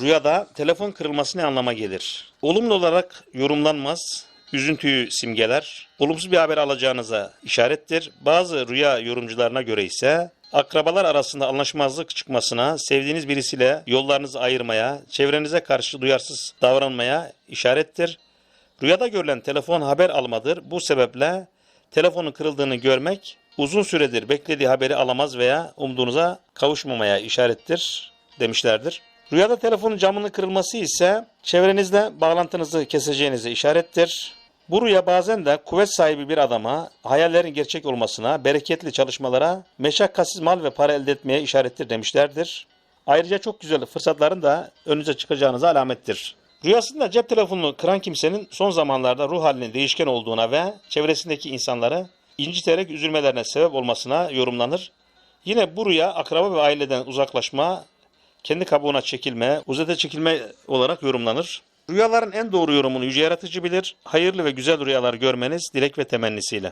Rüyada telefon kırılması ne anlama gelir? Olumlu olarak yorumlanmaz, üzüntüyü simgeler, olumsuz bir haber alacağınıza işarettir. Bazı rüya yorumcularına göre ise akrabalar arasında anlaşmazlık çıkmasına, sevdiğiniz birisiyle yollarınızı ayırmaya, çevrenize karşı duyarsız davranmaya işarettir. Rüyada görülen telefon haber almadır. Bu sebeple telefonun kırıldığını görmek uzun süredir beklediği haberi alamaz veya umduğunuza kavuşmamaya işarettir demişlerdir. Rüyada telefonun camının kırılması ise çevrenizde bağlantınızı keseceğinize işarettir. Bu rüya bazen de kuvvet sahibi bir adama, hayallerin gerçek olmasına, bereketli çalışmalara, meşakkatsiz mal ve para elde etmeye işarettir demişlerdir. Ayrıca çok güzel fırsatların da önünüze çıkacağınıza alamettir. Rüyasında cep telefonunu kıran kimsenin son zamanlarda ruh halinin değişken olduğuna ve çevresindeki insanları inciterek üzülmelerine sebep olmasına yorumlanır. Yine bu rüya akraba ve aileden uzaklaşma, kendi kabuğuna çekilme, uzete çekilme olarak yorumlanır. Rüyaların en doğru yorumunu yüce yaratıcı bilir. Hayırlı ve güzel rüyalar görmeniz dilek ve temennisiyle.